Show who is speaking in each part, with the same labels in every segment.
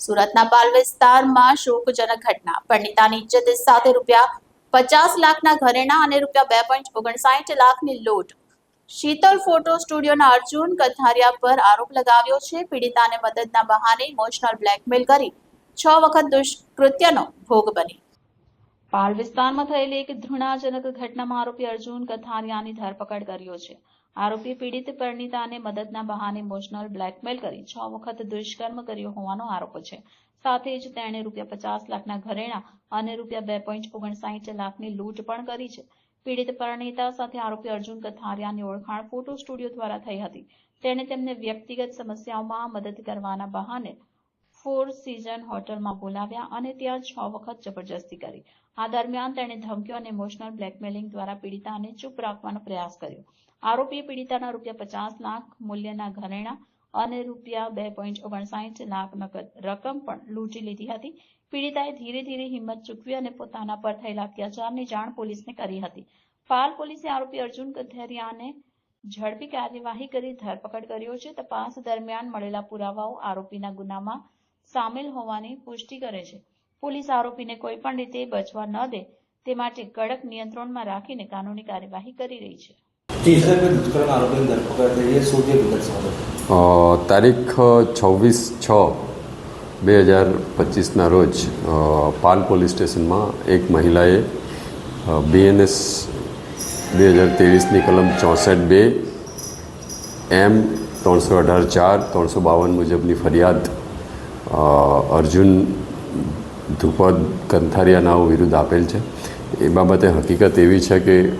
Speaker 1: સુરતના પાલ વિસ્તારમાં શોકજનક ઘટના. પંડિતાની ઇજ્જત સાથે રૂપિયા પચાસ લાખના ઘરેણા અને રૂપિયા બે પોઈન્ટ ઓગણસાઠ લાખની લોટ. શીતલ ફોટો સ્ટુડિયોના અર્જુન કથારિયા પર આરોપ લગાવ્યો છે. પીડિતાને મદદના બહાને ઇમોશનલ બ્લેકમેલ કરી છ વખત દુષ્કૃત્યનો ભોગ બની. પાલ વિસ્તારમાં થયેલી એક ઘૃણાજનક ઘટનામાં આરોપી અર્જુન કથારિયાની ધરપકડ કર્યો છે. આરોપી પીડિત પરિણીતાને મદદના બહાને ઇમોશનલ બ્લેકમેલ કરી છ વખત દુષ્કર્મ કર્યો હોવાનો આરોપ છે. સાથે જ તેણે રૂપિયા પચાસ લાખના ઘરેણા અને રૂપિયા બે પોઈન્ટ ઓગણસાઠ લાખની લૂંટ પણ કરી છે. પીડિત પરિણીતા સાથે આરોપી અર્જુન કથારિયાની ઓળખાણ ફોટો સ્ટુડિયો દ્વારા થઈ હતી. તેણે તેમને વ્યક્તિગત સમસ્યાઓમાં મદદ કરવાના બહાને ફોર સીઝન હોટલમાં બોલાવ્યા અને ત્યાં છ વખત જબરજસ્તી કરી. આ દરમિયાન તેણે ધમકીઓ અને ઇમોશનલ બ્લેકમેલિંગ દ્વારા પીડિતાને ચૂપ રાખવાનો પ્રયાસ કર્યો. આરોપીએ પીડિતાના રૂપિયા પચાસ લાખ, મૂલ્યના ઘરેણા અને રૂપિયા બે પોઈન્ટ ઓગણસાઠ લાખ નગદ રકમ પણ લૂંટી લીધી હતી. પીડિતાએ ધીરે ધીરે હિંમત ચૂકવી અને પોતાના પર થયેલા અત્યાચારની જાણ પોલીસને કરી હતી. ફાલ પોલીસે આરોપી અર્જુન કથેરિયાને ઝડપી કાર્યવાહી કરી ધરપકડ કર્યો છે. તપાસ દરમિયાન મળેલા પુરાવાઓ આરોપીના ગુનામાં સામેલ હોવાની પુષ્ટિ કરે છે. પોલીસ આરોપીને કોઈ પણ રીતે બચવા ન દે તે માટે કડક નિયંત્રણમાં રાખીને કાનૂની કાર્યવાહી કરી રહી છે.
Speaker 2: તારીખ છવ્વીસ છ બે હજાર પચીસના રોજ પાલ પોલીસ સ્ટેશનમાં એક મહિલાએ બીએનએસ બે હજાર ત્રેવીસની કલમ ચોસઠ બે એમ ત્રણસો અઢાર ચાર ત્રણસો બાવન મુજબની ફરિયાદ અર્જુન ધ્રુપદ કંથારિયા નાવ વિરુદ્ધ આપેલ છે. એ બાબતે હકીકત એવી છે કે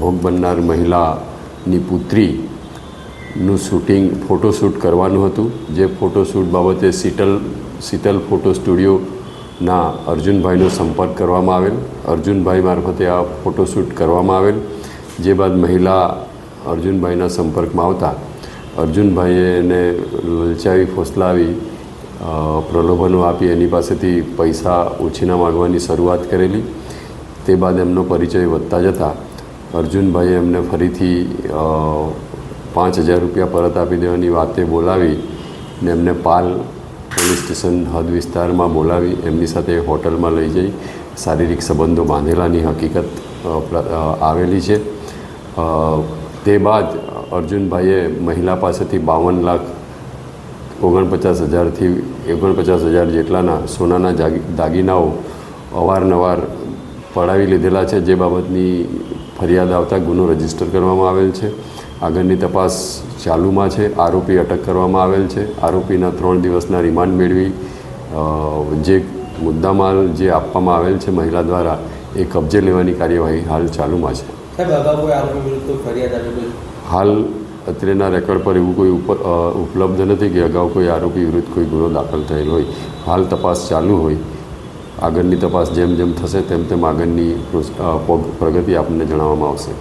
Speaker 2: ભોગ બનનાર મહિલાની પુત્રીનું શૂટિંગ ફોટોશૂટ કરવાનું હતું. જે ફોટોશૂટ બાબતે શીતલ શીતલ ફોટો સ્ટુડિયોના અર્જુનભાઈનો સંપર્ક કરવામાં આવેલ. અર્જુનભાઈ મારફતે આ ફોટોશૂટ કરવામાં આવેલ. જે બાદ મહિલા અર્જુનભાઈના સંપર્કમાં આવતા. અર્જુનભાઈએ એને લલચાવી, ફોસલાવી પ્રલોભનો આપી એની પાસેથી પૈસા ઓછીના માગવાની શરૂઆત કરેલી. તે બાદ એમનો પરિચય વધતા જતાં અર્જુનભાઈએ એમને ફરીથી પાંચ હજાર રૂપિયા પરત આપી દેવાની વાતે બોલાવી ને એમને પાલ પોલીસ સ્ટેશન હદ વિસ્તારમાં બોલાવી, એમની સાથે હોટલમાં લઈ જઈ. શારીરિક સંબંધો બાંધેલાની હકીકત આવેલી છે. તે બાદ અર્જુનભાઈએ મહિલા પાસેથી બાવન લાખ ઓગણપચાસ હજારથી ઓગણપચાસ હજાર જેટલાના સોનાના દાગીનાઓ અવારનવાર પડાવી લીધેલા છે જે બાબતની ફરિયાદ આવતા ગુનો રજિસ્ટર કરવામાં આવેલ છે. આગળની તપાસ ચાલુમાં છે. આરોપી અટક કરવામાં આવેલ છે. આરોપીના ત્રણ દિવસના રિમાન્ડ મેળવી જે મુદ્દામાલ જે આપવામાં આવેલ છે મહિલા દ્વારા એ કબજે લેવાની કાર્યવાહી હાલ ચાલુમાં છે. હાલ અત્રેના રેકોર્ડ પર એવું કોઈ ઉપલબ્ધ નથી કે અગાઉ કોઈ આરોપી વિરુદ્ધ કોઈ ગુનો દાખલ થયેલ હોય. હાલ તપાસ ચાલુ હોય. આગળની તપાસ જેમ જેમ થશે તેમ તેમ આગળની પ્રગતિ આપણને જણાવવામાં આવશે.